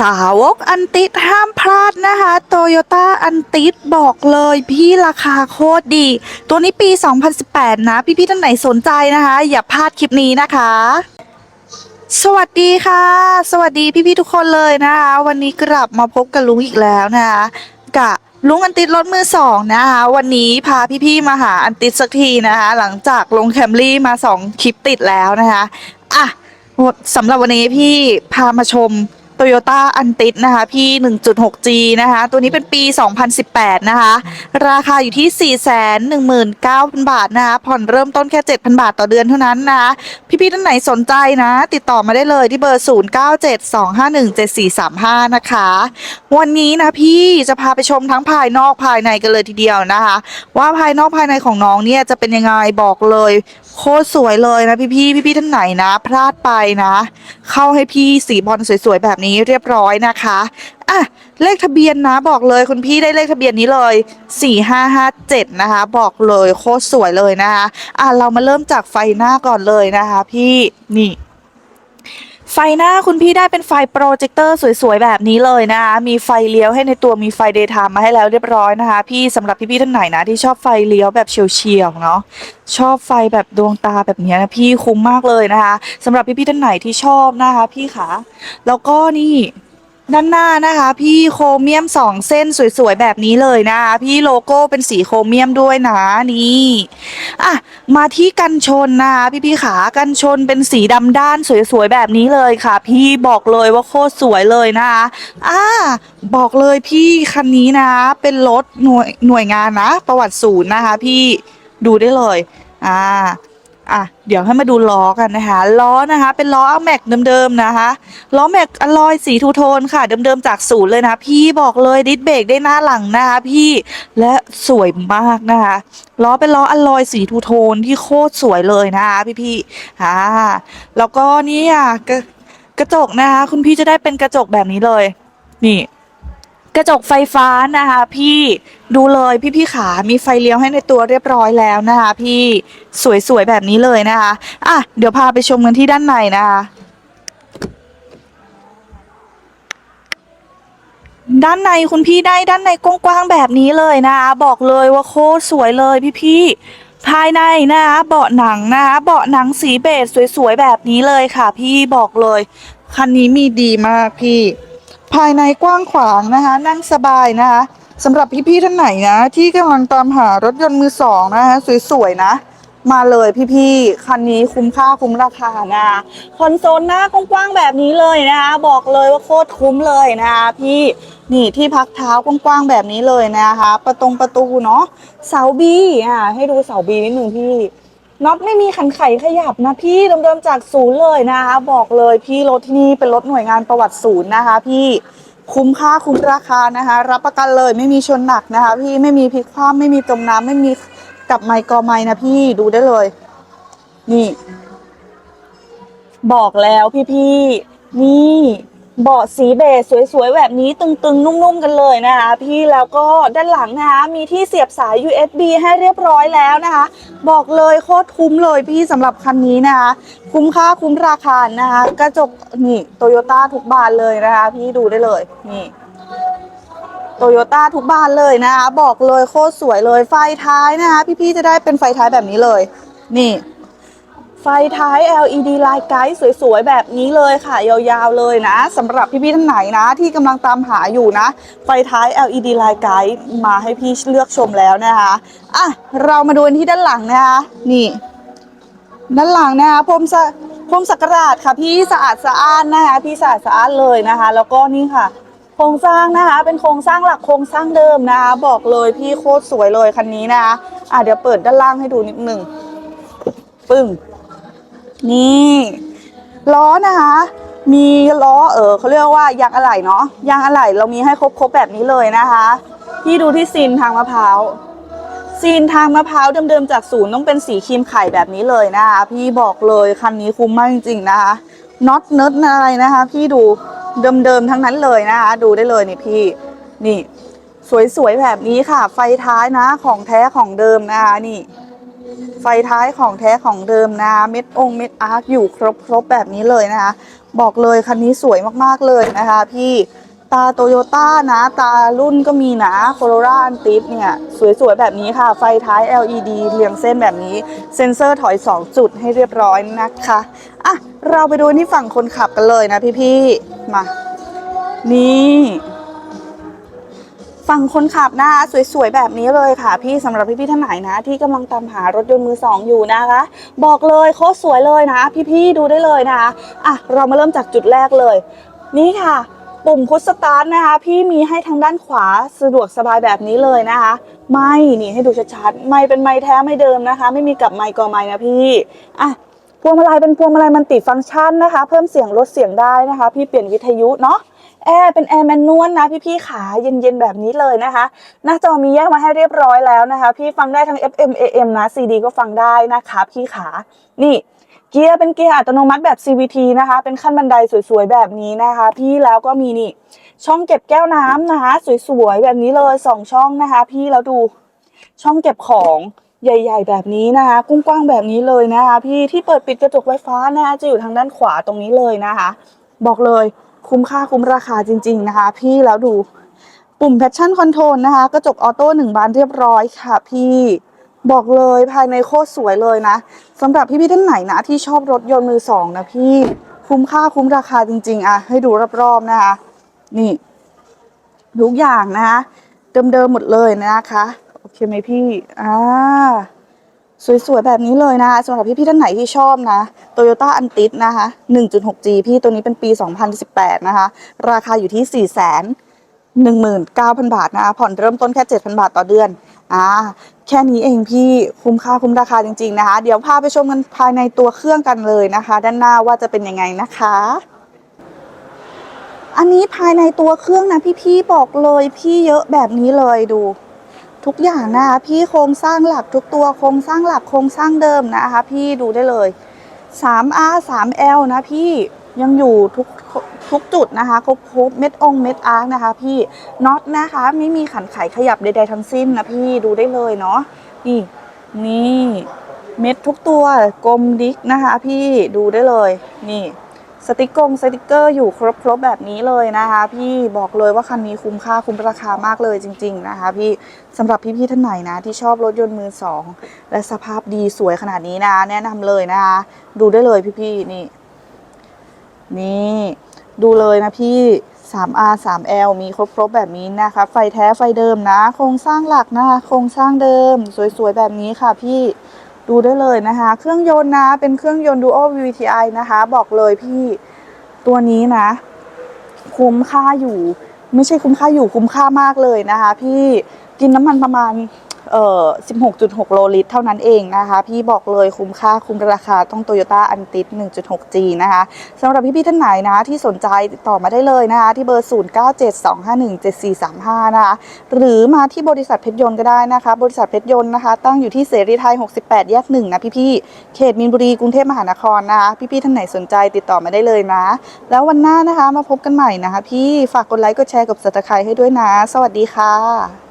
สาวกอันติดห้ามพลาดนะคะโตโยต้าอันติดบอกเลยพี่ราคาโคตรดี ตัวนี้ปี 2018 นะ พี่ๆท่านไหนสนใจนะคะ อย่าพลาดคลิปนี้นะคะ สวัสดีค่ะ สวัสดีพี่ๆทุกคนเลยนะคะ วันนี้กลับมาพบกับลุงอีกแล้วนะคะกับลุงอันติดรถมือสองนะคะวันนี้พาพี่ๆมาหาอันติดสักทีนะคะหลังจากลงแคมรี่มาสองคลิปติดแล้วนะคะอะสำหรับวันนี้พี่พามาชม Toyota a n t i นะคะพี่ 1.6G นะคะ ตัวนี้เป็นปี 2018 นะคะ ราคาอยู่ที่ 419,000 บาทนะคะ ผ่อนเริ่มต้นแค่ 7,000 บาทต่อเดือนเท่านั้นนะคะ พี่ๆท่านไหนสนใจนะ ติดต่อมาได้เลยที่เบอร์ 0972517435 นะคะ วันนี้นะพี่จะพาไปชมทั้งภายนอกภายในกันเลยทีเดียวนะคะ ว่าภายนอกภายในของน้องเนี่ยจะเป็นยังไงบอกเลย โคตรสวยเลยนะพี่พี่พี่พี่ท่านไหนนะ พลาดไปนะ เข้าให้พี่สีบอลสวยๆแบบนี้เรียบร้อยนะคะอะเลขทะเบียนนะบอกเลยคุณพี่ได้เลขทะเบียนนี้เลย 4557 นะคะ บอกเลยโคตรสวยเลยนะคะอะเรามาเริ่มจากไฟหน้าก่อนเลยนะคะ พี่นี่ ไฟหน้าคุณพี่ได้เป็นไฟโปรเจคเตอร์สวยๆ แบบนี้เลยนะคะ มีไฟเลี้ยวให้ในตัวมีไฟเดย์ไทม์มาให้แล้วเรียบร้อยนะคะ พี่สำหรับพี่ๆท่านไหนนะ ที่ชอบไฟเลี้ยวแบบเฉียวๆเนาะชอบไฟแบบดวงตาแบบนี้นะพี่คุ้มมากเลยนะคะสำหรับพี่ๆท่านไหนที่ชอบนะคะ พี่ขาแล้วก็นี่ ด้านหน้านะคะพี่โครเมียมสองเส้นสวยๆแบบนี้เลยนะคะพี่โลโก้เป็นสีโครเมียมด้วยนะนี่อะมาที่กันชนนะคะพี่พี่ขากันชนเป็นสีดำด้านสวยๆแบบนี้เลยค่ะ พี่บอกเลยว่าโคตรสวยเลยนะคะอ่าบอกเลยพี่คันนี้นะเป็นรถหน่วยหน่วยงานนะ ประวัติศูนย์นะคะ พี่ดูได้เลยอ่า อะเดี๋ยวให้มาดูล้อกันนะคะล้อนะคะ เป็นล้อแม็กเดิมๆนะคะล้อแม็กอลลอยสีทูโทนค่ะ เดิมๆจากศูนย์เลยนะพี่บอกเลยดิสเบรกได้หน้าหลังนะคะพี่และสวยมากนะคะล้อเป็นล้ออลลอยสีทูโทนที่โคตรสวยเลยนะคะพี่ๆอ่าแล้วก็นี่อะกระจกนะคะคุณพี่จะได้เป็นกระจกแบบนี้เลย นี่ กระจกไฟฟ้านะคะพี่ดูเลยพี่พี่ขา มีไฟเลี้ยวให้ในตัวเรียบร้อยแล้วนะคะพี่สวยๆแบบนี้เลยนะคะอะเดี๋ยวพาไปชมกันที่ด้านในนะคะด้านในคุณพี่ได้ด้านในกว้างๆแบบนี้เลยนะคะบอกเลยว่าโคตรสวยเลยพี่ๆภายในนะคะเบาะหนังนะคะเบาะหนังสีเบจสวยๆแบบนี้เลยค่ะ พี่บอกเลย คันนี้มีดีมากพี่ ภายในกว้างขวางนะคะ นั่งสบายนะคะสำหรับพี่ๆท่านไหนนะ ที่กำลังตามหารถยนต์มือสองนะคะ สวยๆนะ มาเลยพี่ๆคันนี้คุ้มค่าคุ้มราคานะคะคอนโซลหน้ากว้างๆแบบนี้เลยนะคะ บอกเลยว่าโคตรคุ้มเลยนะคะพี่นี่ที่พักเท้ากว้างๆแบบนี้เลยนะคะ ประตงประตูเนาะเสาบีอะให้ดูเสาบีนิดนึงพี่ น็อตไม่มีขันไขขยับนะพี่เดิมๆจากศูนย์เลยนะคะ บอกเลยพี่รถที่นี่เป็นรถหน่วยงานประวัติศูนย์นะคะ พี่คุ้มค่าคุ้มราคานะคะ รับประกันเลยไม่มีชนหนักนะคะ พี่ไม่มีพลิกคว่ำไม่มีจมน้ำไม่มีกับไมค์กอไมค์นะพี่ดูได้เลย นี่ บอกแล้วพี่ๆนี่ เบาะสีเบจสวยๆ แบบนี้ตึงๆ นุ่มๆ กันเลยนะคะพี่แล้วก็ด้านหลังนะคะ มีที่เสียบสาย USB ให้เรียบร้อยแล้วนะคะ บอกเลยโคตรคุ้มเลยพี่สำหรับคันนี้นะคะ คุ้มค่าคุ้มราคานะคะ กระจกนี่โตโยต้าทุกบานเลยนะคะ พี่ดูได้เลยนี่โตโยต้าทุกบานเลยนะคะ บอกเลยโคตรสวยเลยไฟท้ายนะคะ พี่ๆจะได้เป็นไฟท้ายแบบนี้เลย นี่ ไฟท้าย LED ลายไกด์สวยๆ แบบนี้เลยค่ะยาวๆเลยนะสำหรับพี่ๆท่านไหนนะ ที่กำลังตามหาอยู่นะ ไฟท้าย LED ลายไกด์มาให้พี่เลือกชมแล้วนะคะอะเรามาดูที่ด้านหลังนะคะนี่ด้านหลังนะคะพรมสะพรมสักการาดค่ะพี่สะอาดสะอ้านนะคะพี่สะอาดสะอ้านเลยนะคะ แล้วก็นี่ค่ะ โครงสร้างนะคะเป็นโครงสร้างหลักโครงสร้างเดิมนะคะบอกเลยพี่โคตรสวยเลยคันนี้นะคะอะเดี๋ยวเปิดด้านล่างให้ดูนิดหนึ่งปึ้ง นี่ล้อนะคะ มีล้อเออเขาเรียกว่ายางอะไหล่เนาะยางอะไหล่เรามีให้ครบๆแบบนี้เลยนะคะพี่ดูที่ซีนทางมะพร้าวซีนทางมะพร้าวเดิมๆจากศูนย์ต้องเป็นสีครีมไข่แบบนี้เลยนะคะพี่บอกเลยคันนี้คุ้มมากจริงๆนะคะน็อตเนิร์ดอะไรนะคะ พี่ดูเดิมๆทั้งนั้นเลยนะคะ ดูได้เลยนี่พี่นี่ สวยๆแบบนี้ค่ะ ไฟท้ายนะของแท้ของเดิมนะคะนี่ ไฟท้ายของแท้ของเดิมนะเม็ดองเม็ดอาร์คอยู่ครบๆแบบนี้เลยนะคะ บอกเลยคันนี้สวยมากๆเลยนะคะพี่ตาโตโยต้านะ ตารุ่นก็มีนะโคโรราอันติสเนี่ย สวยๆ แบบนี้ค่ะ ไฟท้าย LED เรียงเส้นแบบนี้ เซ็นเซอร์ถอย 2 จุดให้เรียบร้อยนะคะ อะ เราไปดูที่ฝั่งคนขับกันเลยนะพี่ๆ มา นี่ ฝั่งคนขับนะคะสวยๆแบบนี้เลยค่ะ พี่สำหรับพี่ๆท่านไหนนะ ที่กำลังตามหารถยนต์มือสองอยู่นะคะ บอกเลยโคตรสวยเลยนะ พี่ๆดูได้เลยนะคะอะเรามาเริ่มจากจุดแรกเลย นี่ค่ะ ปุ่มพุชสตาร์ทนะคะ พี่มีให้ทางด้านขวาสะดวกสบายแบบนี้เลยนะคะไม่นี่ให้ดูชัดๆไม่เป็นไม้แท้ไม่เดิมนะคะ ไม่มีกับไม้กอไม้นะพี่อะพวงมาลัยเป็นพวงมาลัยมันติฟังก์ชันนะคะ เพิ่มเสียงลดเสียงได้นะคะ พี่เปลี่ยนวิทยุเนาะ แอร์เป็นแอร์แมนนวลนะพี่ๆขาเย็นๆแบบนี้เลยนะคะ หน้าจอมีแยกมาให้เรียบร้อยแล้วนะคะ พี่ฟังได้ทั้ง FM AM นะ CD ก็ฟังได้นะคะพี่ขานี่เกียร์เป็นเกียร์อัตโนมัติแบบ CVT นะคะ เป็นขั้นบันไดสวยๆแบบนี้นะคะ พี่แล้วก็มีนี่ ช่องเก็บแก้วน้ำนะคะ สวยๆแบบนี้เลยสองช่องนะคะ พี่แล้วดูช่องเก็บของใหญ่ ๆ แบบนี้นะคะกว้างๆแบบนี้เลยนะคะ พี่ที่เปิดปิดกระจกไฟฟ้านะคะจะอยู่ทางด้านขวาตรงนี้เลยนะคะ บอกเลย คุ้มค่าคุ้มราคาจริง ๆนะคะ พี่แล้วดูปุ่ม Passion Control นะคะ กระจกออโต้หนึ่งบานเรียบร้อยค่ะพี่บอกเลยภายในโคตรสวยเลยนะสำหรับพี่ๆท่านไหนนะ ที่ชอบรถยนต์มือสองนะพี่คุ้มค่าคุ้มราคาจริง ๆ อะ ให้ดูรอบๆนะคะนี่ ทุกอย่างนะคะเดิมๆหมดเลยนะคะ โอเคไหมพี่อ่า สวยๆ แบบนี้เลยนะคะสำหรับพี่ๆท่านไหนที่ชอบนะ Toyota a n t i s นะคะ 1.6G พี่ตัวนี้เป็นปี 2018 นะคะ ราคาอยู่ที่ 4 1 9 0 0 0 บาทนะคะ ผ่อนเริ่มต้นแค่ 7,000 บาทต่อเดือน อ่า แค่นี้เองพี่คุ้มค่าคุ้มราคาจริงๆนะคะ เดี๋ยวพาไปชมกันภายในตัวเครื่องกันเลยนะคะ ด้านหน้าว่าจะเป็นยังไงนะคะอันนี้ภายในตัวเครื่องนะพี่ๆบอกเลยพี่เยอะแบบนี้เลยดู ทุกอย่างนะคะพี่โครงสร้างหลักทุกตัวโครงสร้างหลักโครงสร้างเดิมนะคะ พี่ดูได้เลย 3R 3L นะพี่ยังอยู่ทุกทุกจุดนะคะครบครบเม็ดองเม็ดอาร์คนะคะพี่น็อตนะคะไม่มีขันไขขยับใดๆทั้งสิ้นนะพี่ดูได้เลยเนาะนี่นี่เม็ดทุกตัวกลมดิกนะคะ พี่ดูได้เลยนี่ สติกกงสติกเกอร์อยู่ครบๆแบบนี้เลยนะคะ พี่บอกเลยว่าคันนี้คุ้มค่าคุ้มราคามากเลยจริง ๆ นะคะ พี่สำหรับพี่ๆท่านไหนนะที่ชอบรถยนต์มือสองและสภาพดีสวยขนาดนี้นะ แนะนำเลยนะคะ ดูได้เลยพี่ๆนี่ นี่ ดูเลยนะพี่ 3R 3L มีครบๆแบบนี้นะคะ ไฟแท้ไฟเดิมนะ โครงสร้างหลักนะคะ โครงสร้างเดิม สวยๆแบบนี้ค่ะพี่ ดูได้เลยนะคะ เครื่องยนต์นะ เป็นเครื่องยนต์ Duo VVTi นะคะ บอกเลยพี่ตัวนี้นะ คุ้มค่าอยู่ ไม่ใช่คุ้มค่าอยู่คุ้มค่ามากเลยนะคะ พี่กินน้ำมันประมาณ เอ่อ16.6 โลลิตร เท่านั้นเองนะคะ พี่บอกเลยคุ้มค่าคุ้มราคาต้อง Toyota a n t i s 1.6G นะคะสำหรับพี่ๆท่านไหนนะที่สนใจติดต่อมาได้เลยนะคะ ที่เบอร์ 0972517435 นะคะ หรือมาที่บริษัทเพชรยนต์ก็ได้นะคะ บริษัทเพชรยนต์นะคะ ตั้งอยู่ที่เสรีไทย 68 แยกหนึ่งนะพี่ๆเขตมีนบุรีกรุงเทพมหานครนะคะ พี่ๆท่านไหนสนใจติดต่อมาได้เลยนะ แล้ววันหน้านะคะมาพบกันใหม่นะคะ พี่ฝากกดไลค์กดแชร์กับสัตไครให้ด้วยนะ สวัสดีค่ะ